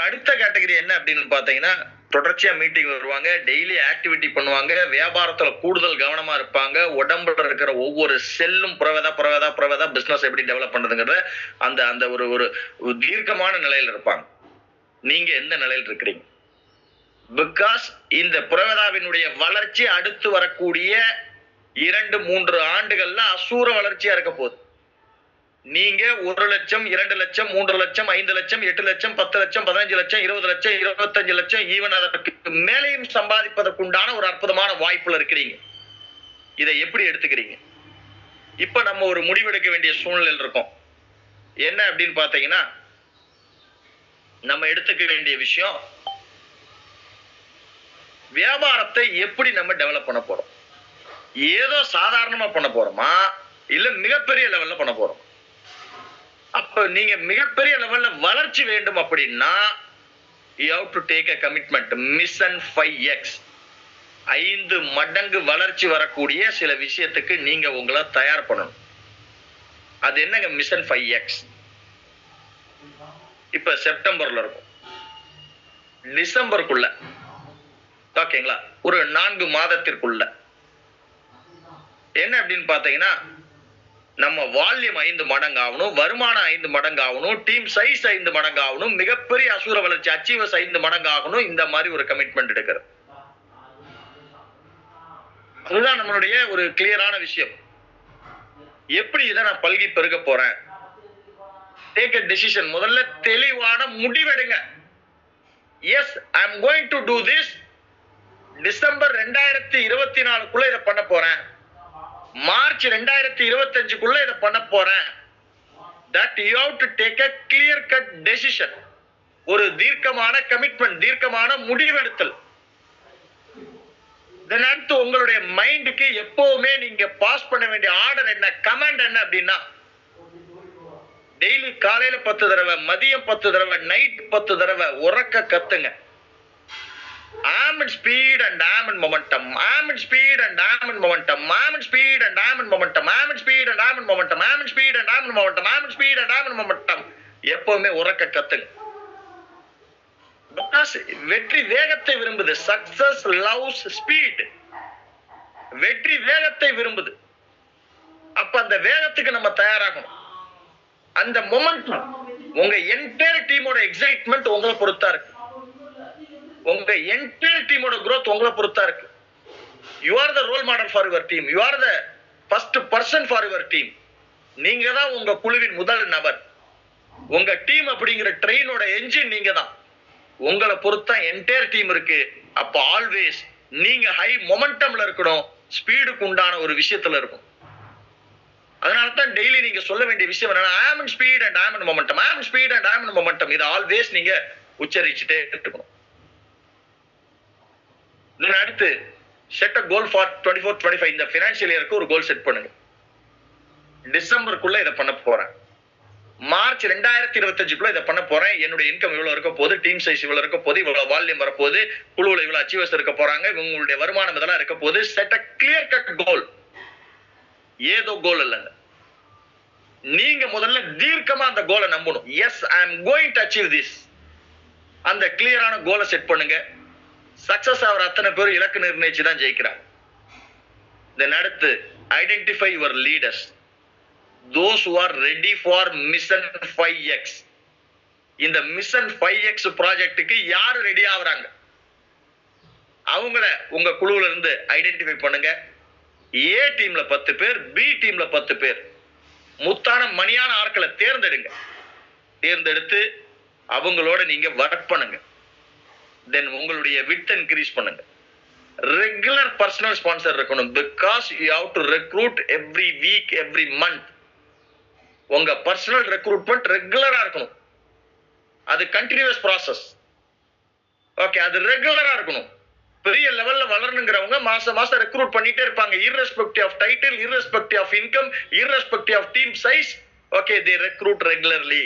அடுத்த கேட்டகரி என்ன அப்படின்னு பாத்தீங்கன்னா தொடர்ச்சியா மீட்டிங் வருவாங்க டெய்லி ஆக்டிவிட்டி பண்ணுவாங்க வியாபாரத்துல கூடுதல் கவனமா இருப்பாங்க உடம்புல இருக்கிற ஒவ்வொரு செல்லும் புறவதா புறவதா புறவதா பிசினஸ் எப்படி டெவலப் பண்றதுங்கிறத அந்த அந்த ஒரு ஒரு ஒரு தீர்க்கமான நிலையில இருப்பாங்க. நீங்க எந்த நிலையில் இருக்கிறீங்க? பிகாஸ் இந்த புறவதாவினுடைய வளர்ச்சி அடுத்து வரக்கூடிய இரண்டு மூன்று ஆண்டுகள்ல அசூர வளர்ச்சியா இருக்க போகுது. நீங்க ஒரு லட்சம் இரண்டு லட்சம் மூன்று லட்சம் ஐந்து லட்சம் எட்டு லட்சம் பத்து லட்சம் பதினஞ்சு லட்சம் இருபது லட்சம் இருபத்தஞ்சு லட்சம் ஈவன் அதற்கு மேலையும் சம்பாதிப்பதற்குண்டான ஒரு அற்புதமான வாய்ப்புல இருக்கிறீங்க. இதை எப்படி எடுத்துக்கிறீங்க? இப்ப நம்ம ஒரு முடிவெடுக்க வேண்டிய சூழ்நிலையில் இருக்கோம். என்ன அப்படின்னு பாத்தீங்கன்னா நம்ம எடுத்துக்க வேண்டிய விஷயம் வியாபாரத்தை எப்படி நம்ம டெவலப் பண்ண போறோம்? ஏதோ சாதாரணமா பண்ண போறோமா? இல்ல மிகப்பெரிய லெவல்ல பண்ண போறோம்? அப்போ நீங்க மிகப்பெரிய லெவல்ல வளர்ச்சி வேண்டும் அப்படின்னா you have to take a commitment mission five X ஐந்து மடங்கு வளர்ச்சி வரக்கூடிய சில விஷயத்துக்கு நீங்க உங்களை தயார் பண்ணணும். அது என்னங்க மிஷன் ஃபைவ் எக்ஸ் இப்ப செப்டம்பர்ல இருக்கும். டிசம்பருக்குள்ள. ஓகேங்களா? ஒரு நான்கு மாதத்திற்குள்ள. என்ன அப்படின்னு பாத்தீங்கன்னா நம்ம வால்யூம் ஐந்து மடங்கு ஆகணும் வருமானம் ஐந்து மடங்கு ஆகணும் டீம் சைஸ் ஐந்து மடங்கு ஆகணும் மிகப்பெரிய அசூர வளர்ச்சி அச்சீவர்ஸ் ஐந்து மடங்கு ஆகணும் இந்த மாதிரி ஒரு கமிட்மெண்ட் எடுக்கிறது. அதுதான் நம்மளுடைய ஒரு கிளியரான விஷயம். எப்படி இதை நான் பல்கி பெருக போறேன்? டேக் அ டெசிஷன் முதல்ல தெளிவான முடிவெடுங்க. Yes I am going to do this December ரெண்டாயிரத்தி இருபத்தி நாலுக்குள்ள இதை பண்ண போறேன். மார்ச் ரெண்டாயிரத்தி இருபத்தஞ்சுக்குள்ள இதை பண்ண போறேன். That you have to take a clear cut decision ஒரு தீர்க்கமான கமிட்மெண்ட் தீர்க்கமான முடிவெடுத்தல் இதன் அடுத்து உங்களுடைய மைண்டுக்கு எப்பவுமே நீங்க பாஸ் பண்ண வேண்டிய ஆர்டர் என்ன கமெண்ட் என்ன அப்படின்னா டெய்லி காலையில பத்து தடவை மதியம் பத்து தடவை நைட் பத்து தடவை உறக்க கத்துங்க. I'm in speed and I'm in momentum I'm in speed and I'm in momentum I'm in speed and I'm in momentum I'm in speed and I'm in momentum I'm in speed and I'm in momentum I'm in speed and I'm in momentum எப்பவுமே உறக்க கத்துங்க வெற்றி வேகத்தை விரும்புது success loves speed வெற்றி வேகத்தை விரும்புது அப்ப அந்த வேகத்துக்கு நம்ம தயாராகணும் அந்த மொமெண்டம் உங்க என்டையர் டீமோட எக்ஸைட்மெண்ட் உங்களை பொறுத்தா இருக்கு உங்க என்டையர் டீமோட குரோத் உங்களை பொறுத்தா இருக்கு. You are the role model for your team you are the first person for your team நீங்க தான் உங்க குழுவின் முதல் நபர். உங்க டீம் அப்படிங்கிற ட்ரெயினோட என்ஜின் நீங்க தான். உங்களை பொறுத்தா என்டையர் டீம் இருக்கு. அப்ப ஆல்வேஸ் நீங்க ஹை மொமெண்டம்ல இருக்கணும். ஸ்பீடுக்கு உண்டான ஒரு விஷயத்துல இருக்கும் அதனால தான் டெய்லி நீங்க சொல்ல வேண்டிய விஷயம் என்னன்னா I'm speed and I'm in momentum I'm speed and I'm in momentum இது ஆல்வேஸ் நீங்க உச்சரிச்சுட்டே இருக்கணும். தென் அடுத்து set a goal for twenty four twenty five இந்த ஃபினான்ஷியல் இயருக்கு ஒரு கோல் செட் பண்ணுங்க. டிசம்பருக்குள்ள இதை பண்ண போறேன். மார்ச் ரெண்டாயிரத்தி இருபத்தஞ்சுக்குள்ள இதை பண்ண போறேன். என்னுடைய இன்கம் இவ்வளவு இருக்க போகுது டீம் சைஸ் இவ்வளவு இருக்க போது இவ்வளவு வால்யூம் வரப்போது குழுவில் இவ்வளவு அச்சீவர்ஸ் இருக்க போறாங்க உங்களுடைய வருமானம் இதெல்லாம் இருக்க போகுது. Set a clear cut goal ஏதோ கோல் இல்லைங்க நீங்க முதல்ல தீர்க்கமா அந்த கோலை நம்பணும். Yes I am going to achieve this அந்த கிளியரான கோலை செட் பண்ணுங்க. சக்சஸ் ஆகிற அத்தனை பேர் இலக்கு நிர்ணயிச்சு தான் ஜெயிக்கிறாங்க. தென் அடுத்து identify your leaders those who are ready for mission five X இந்த மிஷன் ஃபைவ் எக்ஸ் ப்ராஜெக்ட்டுக்கு யார் ரெடி ஆகுறாங்க? அவங்கள உங்க குழுவுல இருந்து ஐடென்டிஃபை பண்ணுங்க. ஏ டீம்ல பத்து பேர் பி டீம்ல பத்து பேர். முத்தான மணியான ஆட்களை தேர்ந்தெடுங்க. தேர்ந்தெடுத்து அவங்களோட நீங்க ஒர்க் பண்ணுங்க. தென் உங்களுடைய வித் இன்க்ரீஸ் பண்ணுங்க. ரெகுலர் பர்சனல் ஸ்பான்சர் இருக்கணும். Because you have to recruit every week every month உங்க பர்சனல் ரெக்ரூட்மெண்ட் ரெகுலரா இருக்கணும். அது கண்டினியூஸ் ப்ராசஸ் ஓகே அது ரெகுலரா இருக்கணும். பெரிய லெவல்ல வளரணுங்கிறவங்க மாசம் மாசம் ரெக்ரூட் பண்ணிட்டே இருப்பாங்க. Irrespective of title irrespective of income irrespective of team size okay they recruit regularly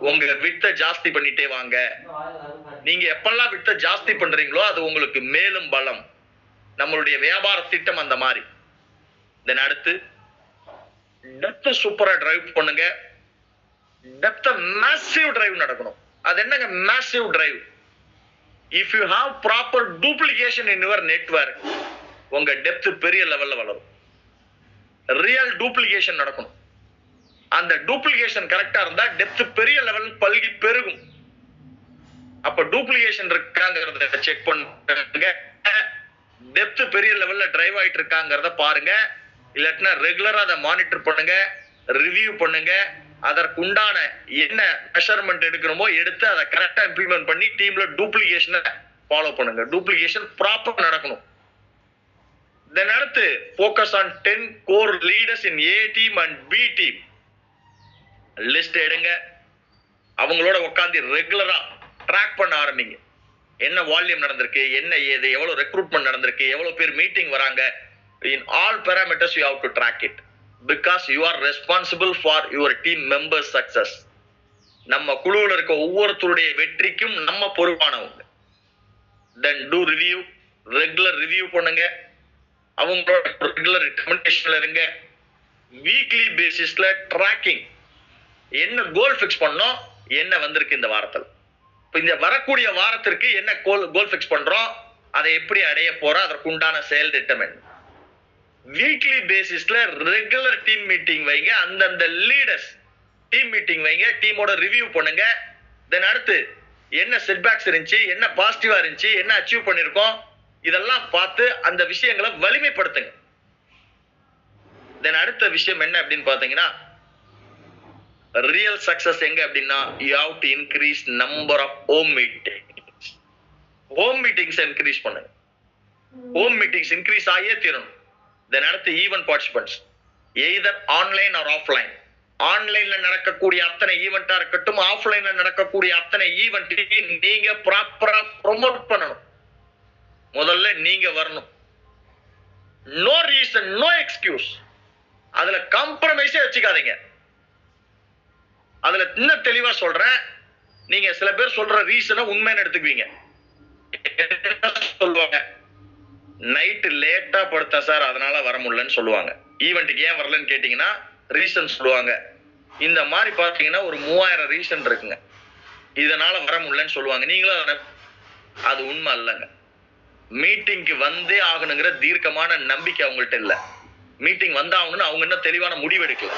உங்க வித்த ஜாஸ்தி பண்ணிட்டே வாங்க. நீங்க எப்பெல்லாம் வித்த ஜாஸ்தி பண்றீங்களோ அது உங்களுக்கு மேலும் பலம். நம்மளுடைய வியாபார திட்டம் அந்த மாதிரி. தென் அடுத்து டெப்த் சூப்பரா டிரைவ் பண்ணுங்க. டெப்த் மேசிவ் டிரைவ் நடக்கணும். அது என்னங்க massive drive if you have proper duplication in your network உங்க டெப்த் பெரிய லெவல்ல வளரும். ரியல் டூப்ளிகேஷன் நடக்கணும். அந்த டூப்ளிகேஷன் கரெக்டா இருந்தா டெப்த் பெரிய லெவல் பல்கி பெருகும். அப்ப டூப்ளிகேஷன் இருக்காங்கிறத செக் பண்ணுங்க. டெப்த் பெரிய லெவல்ல டிரைவ் ஆயிட்டு இருக்காங்கிறத பாருங்க. இல்லாட்டினா ரெகுலரா அதை மானிட்டர் பண்ணுங்க ரிவ்யூ பண்ணுங்க. அதற்குண்டான என்ன மெஷர்மெண்ட் எடுக்கணுமோ எடுத்து அதை கரெக்டா இம்ப்ளிமெண்ட் பண்ணி டீம்ல டூப்ளிகேஷனை ஃபாலோ பண்ணுங்க. டூப்ளிகேஷன் ப்ராப்பர் நடக்கணும். தென் அடுத்து focus on ten core leaders in A team and B team list எடுங்க. அவங்களோட உட்காந்து ரெகுலரா ட்ராக் பண்ண ஆரம்பிங்க. என்ன வால்யூம் நடந்திருக்கு என்ன ஏது எவ்வளோ ரெக்ரூட்மெண்ட் நடந்திருக்கு எவ்வளோ பேர் மீட்டிங் வராங்க. In all parameters you have to track it because you are responsible for your team members success நம்ம குழுவில் இருக்க ஒவ்வொருத்தருடைய வெற்றிக்கும் நம்ம பொறுப்பானவங்க. Then do review regular review பண்ணுங்க. அவங்களோட ரெகுலர் கம்யூனிகேஷன்ல இருங்க. வீக்லி பேசிஸ்ல ட்ராக்கிங் என்ன கோல் ஃபிக்ஸ் பண்ணோம் என்ன வந்திருக்கு இந்த வாரத்தில்? இப்போ இந்த வரக்கூடிய வாரத்திற்கு என்ன கோல் கோல் ஃபிக்ஸ் பண்றோம்? அதை எப்படி அடைய போறோம்? அதற்கு உண்டான செயல் திட்டம் என்ன? வீக்லி பேசிஸ்ல ரெகுலர் டீம் மீட்டிங் வைங்க அந்தந்த லீடர்ஸ் டீம் மீட்டிங் வைங்க டீமோட ரிவ்யூ பண்ணுங்க. தென் அடுத்து என்ன செட்பேக்ஸ் இருந்துச்சு என்ன பாசிட்டிவா இருந்துச்சு என்ன அச்சீவ் பண்ணிருக்கோம்? இதெல்லாம் பார்த்து அந்த விஷயங்களை வலிமைப்படுத்துங்க. தென் அடுத்த விஷயம் என்ன அப்படின்னு பாத்தீங்கன்னா ரியல் சக்சஸ் எங்க அப்படின்னா you have to increase number of home meetings home meetings increase பண்ணுங்க ஹோம் மீட்டிங்ஸ் இன்க்ரீஸ் ஆகியே தீரணும். தென் அடுத்து event participants either online or offline ஆன்லைன்ல நடக்கக்கூடிய அத்தனை ஈவெண்டா இருக்கட்டும் ஆஃப்லைன்ல நடக்கக்கூடிய அத்தனை ஈவெண்ட்டையும் நீங்க ப்ராப்பரா ப்ரொமோட் பண்ணணும். முதல்ல நீங்க வரணும். நோ ரீசன் நோ எக்ஸ்கியூஸ் அதுல காம்ப்ரமைஸே வச்சுக்காதீங்க. அதுல இன்னும் தெளிவா சொல்றேன். நீங்க சில பேர் சொல்ற ரீசனை உண்மைன்னு எடுத்துக்குவீங்க. சொல்லுவாங்க? நைட்டு லேட்டா படுத்தேன் சார் அதனால வர முடியலன்னு சொல்லுவாங்க. ஈவெண்ட்டுக்கு ஏன் வரலன்னு கேட்டீங்கன்னா ரீசன் சொல்லுவாங்க. இந்த மாதிரி பாத்தீங்கன்னா ஒரு மூவாயிரம் ரீசன் இருக்குங்க. இதனால வர முடியலன்னு சொல்லுவாங்க. நீங்களும் அது உண்மை இல்லைங்க மீட்டிங்க்கு வந்தே ஆகணுங்கிற தீர்க்கமான நம்பிக்கை அவங்கள்ட்ட இல்லை. மீட்டிங் வந்தாகணும்னு அவங்க இன்னும் தெளிவான முடிவு எடுக்கல.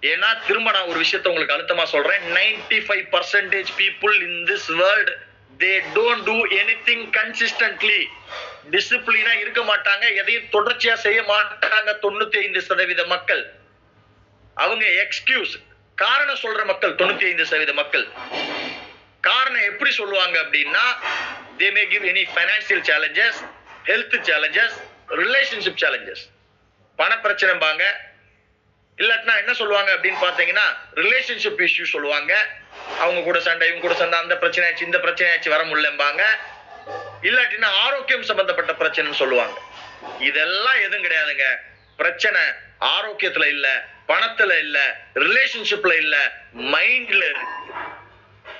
ஏன்னா திரும்ப நான் ஒரு விஷயத்த உங்களுக்கு அழுத்தமா சொல்றேன். 95% five percentage people in this world they don't do anything consistently டிசிப்ளினா இருக்க மாட்டாங்க எதையும் தொடர்ச்சியா செய்ய மாட்டாங்க தொண்ணூத்தி ஐந்து சதவீத மக்கள். அவங்க எக்ஸ்கியூஸ் காரணம் சொல்ற மக்கள் தொண்ணூத்தி ஐந்து சதவீத மக்கள். காரணம் எப்படி சொல்லுவாங்க அப்படின்னா they may give any financial challenges health challenges relationship challenges பண பிரச்சனைம்பாங்க இல்லாட்டினா என்ன சொல்லுவாங்க அப்படின்னு பாத்தீங்கன்னா ரிலேஷன்ஷிப் இஷ்யூ சொல்லுவாங்க. அவங்க கூட சண்டை இவங்க கூட சண்டை அந்த பிரச்சனை ஆச்சு இந்த பிரச்சனை ஆச்சு வர முடியலம்பாங்க. இல்லாட்டினா ஆரோக்கியம் சம்பந்தப்பட்ட பிரச்சனைன்னு சொல்லுவாங்க. இதெல்லாம் எதுவும் கிடையாதுங்க. பிரச்சனை ஆரோக்கியத்துல இல்ல பணத்துல இல்ல ரிலேஷன்ஷிப்ல இல்ல மைண்ட்ல இருக்கு.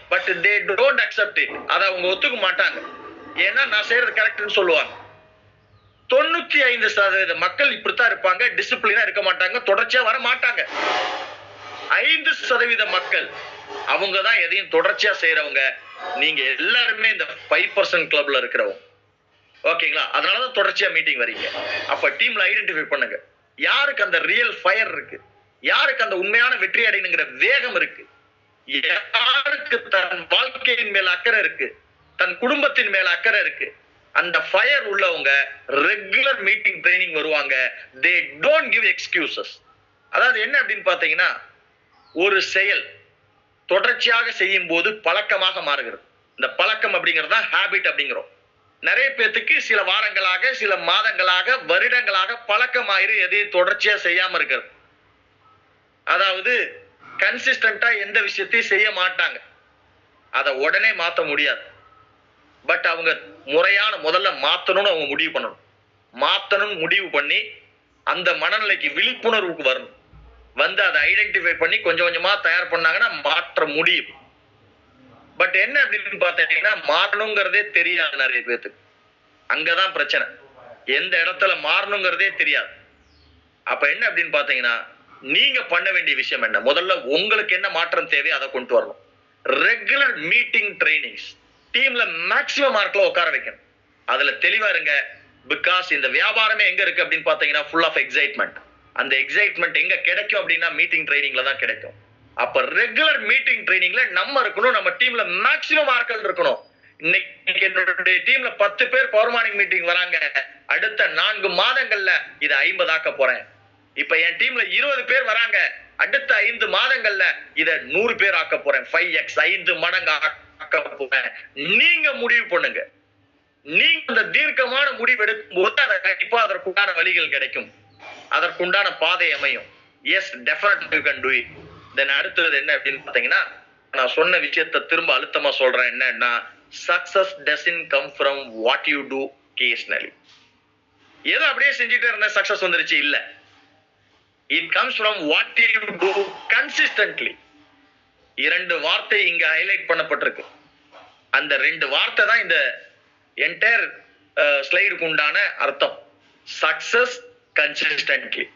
But they don't accept it அதை அவங்க ஒத்துக்க மாட்டாங்க. ஏன்னா நான் செய்யறது கரெக்ட்னு சொல்லுவாங்க. தொண்ணூத்தி ஐந்து சதவீத மக்கள் இப்படித்தான் இருப்பாங்க டிசிப்ளினா இருக்க மாட்டாங்க தொடர்ச்சியா வர மாட்டாங்க. ஐந்து சதவீத மக்கள் அவங்க தான் எதையும் தொடர்ச்சியா செய்யறவங்க நீங்க எல்லாருமே இந்த ஃபைவ் பர்சன்ட் கிளப்ல இருக்கிறவங்க. ஓகேங்களா? அதனாலதான் தொடர்ச்சியா மீட்டிங் வரீங்க அப்ப டீம்ல ஐடென்டிஃபை பண்ணுங்க. யாருக்கு அந்த ரியல் ஃபயர் இருக்கு? யாருக்கு அந்த உண்மையான வெற்றி அடையணுங்கிற வேகம் இருக்கு? யாருக்கு தன் வாழ்க்கையின் மேல அக்கறை இருக்கு? தன் குடும்பத்தின் மேல அக்கறை இருக்கு? அந்த ஃபயர் உள்ளவங்க ரெகுலர் மீட்டிங் ட்ரைனிங் வருவாங்க. தே டோன்ட் கிவ் எக்ஸ்கியூசஸ் அதாவது என்ன அப்படின்னு பார்த்தீங்கன்னா ஒரு செயல் தொடர்ச்சியாக செய்யும் போது பழக்கமாக மாறுகிறது. இந்த பழக்கம் அப்படிங்கிறது தான் ஹேபிட் அப்படிங்கிறோம். நிறைய பேத்துக்கு சில வாரங்களாக சில மாதங்களாக வருடங்களாக பழக்கமாயிரு எதையும் தொடர்ச்சியா செய்யாம இருக்கிறது. அதாவது கன்சிஸ்டண்டா எந்த விஷயத்தையும் செய்ய மாட்டாங்க. அதை உடனே மாற்ற முடியாது. பட் அவங்க முறையான முதல்ல மாத்தணும்னு அவங்க முடிவு பண்ணணும். மாத்தணும்னு முடிவு பண்ணி அந்த மனநிலைக்கு விழிப்புணர்வுக்கு வரணும். வந்து அதை ஐடென்டிஃபை பண்ணி கொஞ்சம் கொஞ்சமா தயார் பண்ணாங்கன்னா மாற்ற முடியும். பட் என்ன அப்படின்னு பார்த்தீங்கன்னா மாறணுங்கிறதே தெரியாது நிறைய பேர்த்துக்கு அங்கதான் பிரச்சனை. எந்த இடத்துல மாறணுங்கிறதே தெரியாது. அப்ப என்ன அப்படின்னு பாத்தீங்கன்னா நீங்க பண்ண வேண்டிய விஷயம் என்ன? முதல்ல உங்களுக்கு என்ன மாற்றம் தேவையோ அதை கொண்டு வரணும். ரெகுலர் மீட்டிங் ட்ரைனிங்ஸ் டீம்ல மேக்ஸிமம் மார்க்ல உட்கார வைக்கணும். அதுல தெளிவா இருங்க பிகாஸ் இந்த வியாபாரமே எங்க இருக்கு அப்படின்னு பாத்தீங்கன்னா ஃபுல் ஆஃப் எக்ஸைட்மெண்ட் அந்த எக்ஸைட்மெண்ட் எங்க கிடைக்கும் அப்படின்னா மீட்டிங் ட்ரைனிங்ல தான் கிடைக்கும். அப்ப ரெகுலர் மீட்டிங் ட்ரைனிங்ல நம்ம இருக்கணும் நம்ம டீம்ல மேக்சிமம் ஆட்கள் இருக்கணும். இன்னைக்கு என்னுடைய டீம்ல பத்து பேர் பவர் மார்னிங் மீட்டிங் வராங்க. அடுத்த நான்கு மாதங்கள்ல இதை ஐம்பது ஆக்க போறேன். இப்ப என் டீம்ல இருபது பேர் வராங்க. அடுத்த ஐந்து மாதங்கள்ல இத நூறு பேர் ஆக்க போறேன். ஃபைவ் எக்ஸ் ஐந்து மடங்கு ஆக்க நீங்க முடிவு பண்ணுங்க. நீங்க அந்த தீர்க்கமான முடிவு எடுக்கும் போது அதை கண்டிப்பா அதற்குண்டான வழிகள் கிடைக்கும். அதற்குண்டான பாதை அமையும். Yes definite you can do it then அடுத்தது என்ன அப்படின்னு பாத்தீங்கன்னா நான் சொன்ன விஷயத்த திரும்ப அழுத்தமா சொல்றேன். என்னன்னா success doesn't come from what you do casually ஏதோ அப்படியே செஞ்சுட்டே இருந்த சக்சஸ் வந்துருச்சு? இல்ல. It comes from what you do consistently இரண்டு வார்த்தை இங்க ஹைலைட் பண்ணப்பட்டிருக்கு. அந்த ரெண்டு வார்த்தை தான் இந்த என்டையர் ஸ்லைடுக்கு உண்டான அர்த்தம். சக்சஸ் கன்சிஸ்டன்ட்லி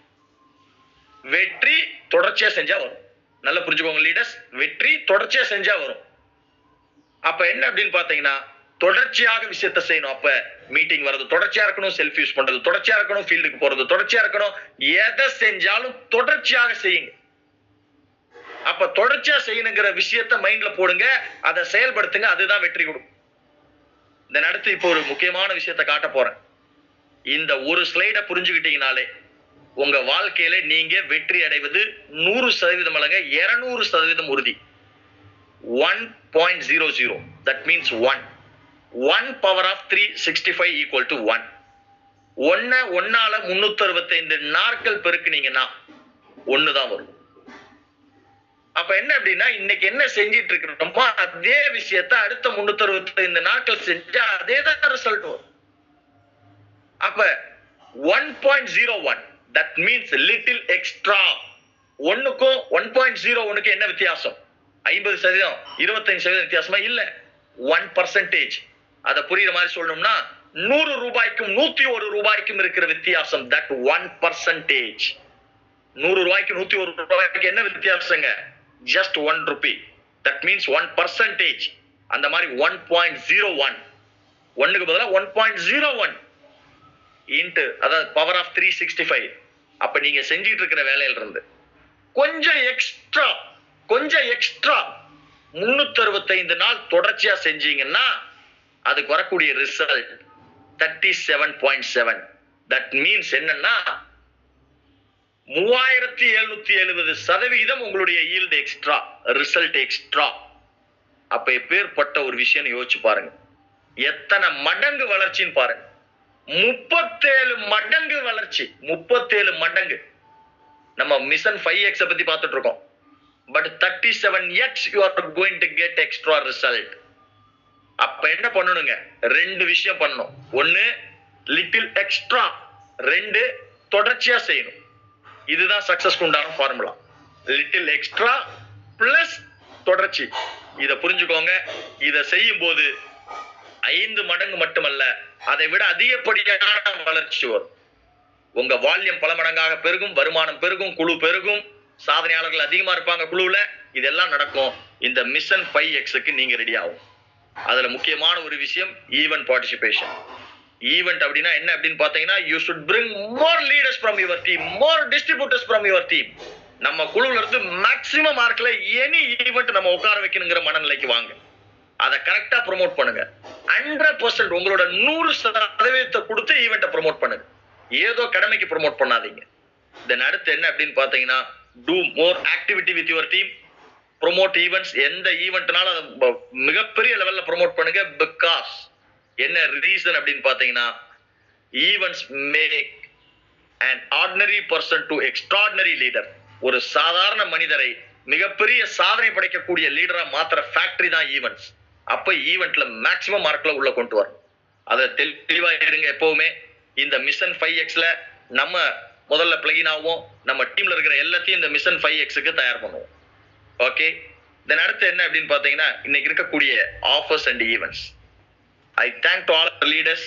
வெற்றி தொடர்ச்சியா செஞ்சா வரும். நல்லா புரிஞ்சுக்கோங்க லீடர்ஸ் வெற்றி தொடர்ச்சியா செஞ்சா வரும். அப்ப என்ன அப்படின்னு பாத்தீங்கன்னா தொடர்ச்சியாக விஷயத்த செய்யணும். அப்ப மீட்டிங் வர்றது தொடர்ச்சியா இருக்கணும் செல்ஃப் யூஸ் பண்றது தொடர்ச்சியா இருக்கணும் ஃபீல்டுக்கு போறது தொடர்ச்சியா இருக்கணும். எதை செஞ்சாலும் தொடர்ச்சியாக செய்யுங்க. அப்ப தொடர்ச்சியா செய்யணுங்கிற விஷயத்த மைண்ட்ல போடுங்க அதை செயல்படுத்துங்க அதுதான் வெற்றி கொடுக்கும். இந்த அடுத்து இப்போ ஒரு முக்கியமான விஷயத்த காட்ட போறேன். இந்த ஒரு ஸ்லைட புரிஞ்சுக்கிட்டீங்கனாலே உங்க வாழ்க்கையில நீங்க வெற்றி அடைவது நூறு சதவீதம் அல்லங்க இருநூறு சதவீதம் உறுதி. One point zero zero that means one one power of three sixty five equal to one ஒன்ன ஒன்னால முன்னூத்தி அறுபத்தைந்து நாட்கள் பெருக்குனீங்கன்னா ஒன்னு தான் வரும். அப்ப என்ன அப்படின்னா இன்னைக்கு என்ன செஞ்சிட்டு இருக்கிறோமோ அதே விஷயத்த அடுத்த முன்னூத்தி அறுபத்தைந்து நாட்கள் செஞ்சா அதே தான் ரிசல்ட் வரும். அப்ப one point zero one that means little extra ஒன்னுக்கும் one point zero ஒன்னுக்கு என்ன வித்தியாசம்? ஐம்பது சதவீதம் இருபத்தஞ்சு சதவீதம் வித்தியாசமா? இல்ல. ஒன் பர்சன்டேஜ் அதை புரியுற மாதிரி சொல்லணும்னா நூறு ரூபாய்க்கும் நூத்தி ஒரு ரூபாய்க்கும் இருக்கிற வித்தியாசம் தட் ஒன் பர்சன்டேஜ் நூறு ரூபாய்க்கு நூத்தி ஒரு ரூபாய்க்கு என்ன வித்தியாசங்க? Just one rupee that means one percentage அந்த மாதிரி ஒன் பாயிண்ட் ஜீரோ ஒன் ஒன்னுக்கு பதிலாக one point zero one into அதாவது power of three sixty five அப்போ நீங்கள் செஞ்சிட்டு இருக்கிற வேலையில இருந்து கொஞ்சம் எக்ஸ்ட்ரா கொஞ்சம் எக்ஸ்ட்ரா முன்னூத்தி நாள் தொடர்ச்சியா செஞ்சீங்கன்னா அதுக்கு வரக்கூடிய result thirty seven point seven that means என்னன்னா மூவாயிரத்தி எழுநூத்தி எழுபது சதவிகிதம் உங்களுடைய ஈல்டு எக்ஸ்ட்ரா ரிசல்ட் எக்ஸ்ட்ரா அப்ப எப்பேற்பட்ட ஒரு விஷயம் யோசிச்சு பாருங்க. எத்தனை மடங்கு வளர்ச்சின்னு பாருங்க. முப்பத்தேழு மடங்கு வளர்ச்சி. முப்பத்தேழு மடங்கு. நம்ம மிஷன் ஃபைவ் எக்ஸ பத்தி பார்த்துட்டு இருக்கோம் but thirty seven X you are going to get extra result அப்ப என்ன பண்ணணுங்க? ரெண்டு விஷயம் பண்ணணும். ஒன்னு லிட்டில் எக்ஸ்ட்ரா ரெண்டு தொடர்ச்சியா செய்யணும். இதுதான் சக்சஸ்க்கு உண்டான ஃபார்முலா லிட்டில் எக்ஸ்ட்ரா பிளஸ் தொடர்ச்சி. இத புரிஞ்சுக்கோங்க. இத செய்யும் போது ஐந்து மடங்கு மட்டுமல்ல அதை விட அதிகப்படியான வளர்ச்சி வரும். உங்க வால்யம் பல மடங்காக பெருகும் வருமானம் பெருகும் குழு பெருகும். சாதனையாளர்கள் அதிகமா இருப்பாங்க குழுவுல. இதெல்லாம் நடக்கும். இந்த மிஷன் ஃபைவ் எக்ஸுக்கு நீங்க ரெடி ஆகும். அதுல முக்கியமான ஒரு விஷயம் ஈவன் பார்ட்டிசிபேஷன் ஈவெண்ட் அப்படின்னா என்ன அப்படின்னு பாத்தீங்கன்னா you should bring more leaders from your team more distributors from your team நம்ம குழுவில் இருந்து மேக்சிமம் மார்க்ல எனி ஈவெண்ட் நம்ம உட்கார வைக்கணுங்கிற மனநிலைக்கு வாங்க. அதை கரெக்டா ப்ரோமோட் பண்ணுங்க. ஹண்ட்ரட் பர்சன்ட் உங்களோட நூறு சதவீதத்தை கொடுத்து ஈவெண்ட்டை ப்ரோமோட் பண்ணுங்க. ஏதோ கடமைக்கு ப்ரோமோட் பண்ணாதீங்க. தென் அடுத்து என்ன அப்படின்னு பாத்தீங்கன்னா do more activity with your team promote events எந்த ஈவெண்ட்னாலும் அதை மிகப்பெரிய லெவல்ல ப்ரொமோட் பண்ணுங்க பிகாஸ் என்ன ரீசன் அப்படின்னு பார்த்தீங்கன்னா events make and ordinary person to extraordinary leader ஒரு சாதாரண மனிதரை மிகப்பெரிய சாதனை படைக்கக்கூடிய லீடரா மாத்திர ஃபேக்டரி தான் ஈவெண்ட்ஸ் அப்ப ஈவெண்ட்ல மேக்சிமம் மார்க்ல உள்ள கொண்டு வரணும் அதை தெளிவா இருங்க எப்பவுமே. இந்த மிஷன் ஃபைவ் எக்ஸ்ல நம்ம முதல்ல பிளகின் ஆகும் நம்ம டீம்ல இருக்கிற எல்லாத்தையும் இந்த மிஷன் ஃபைவ் எக்ஸுக்கு தயார் பண்ணுவோம். ஓகே தென் அடுத்து என்ன அப்படின்னு பாத்தீங்கன்னா இன்னைக்கு இருக்கக்கூடிய offers and events I thank to all leaders